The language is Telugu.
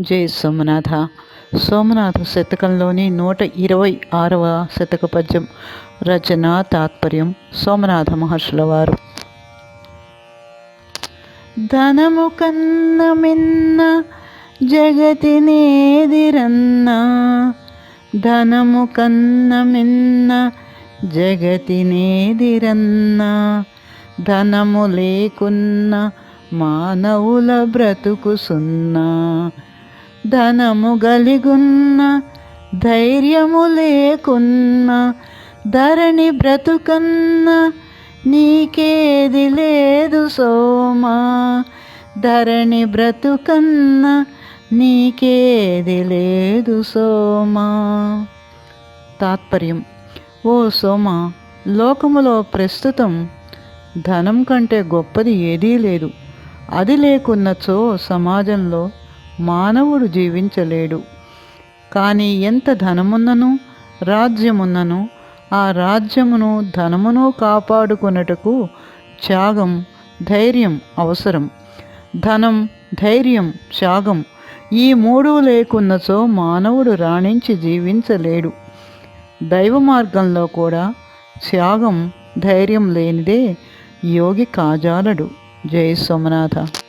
జై సోమనాథ. సోమనాథ శతకంలోని నూట ఇరవై ఆరవ శతక పద్యం రచన తాత్పర్యం సోమనాథ మహర్షుల వారు. ధనము కన్న మిన్న జగతినేదిరన్న ధనము కన్న మిన్న జగతినేదిరన్న ధనము లేకున్న మానవుల బ్రతుకు సున్నా ధనము గలిగున్న ధైర్యము లేకున్న ధరణి బ్రతుకన్న నీకేది లేదు సోమా. ధరణి బ్రతుకన్న నీకేది లేదు సోమా. తాత్పర్యం. ఓ సోమ లోకములో ప్రస్తుతం ధనం కంటే గొప్పది ఏదీ లేదు. అది లేకున్నచో సమాజంలో మానవుడు జీవించలేడు. కానీ ఎంత ధనమున్నను రాజ్యమున్నను ఆ రాజ్యమును ధనమును కాపాడుకున్నటకు త్యాగం ధైర్యం అవసరం. ధనం ధైర్యం త్యాగం ఈ మూడు లేకున్నచో మానవుడు రాణించి జీవించలేడు. దైవ మార్గంలో కూడా త్యాగం ధైర్యం లేనిదే యోగి కాజాలడు. జై సోమనాథ.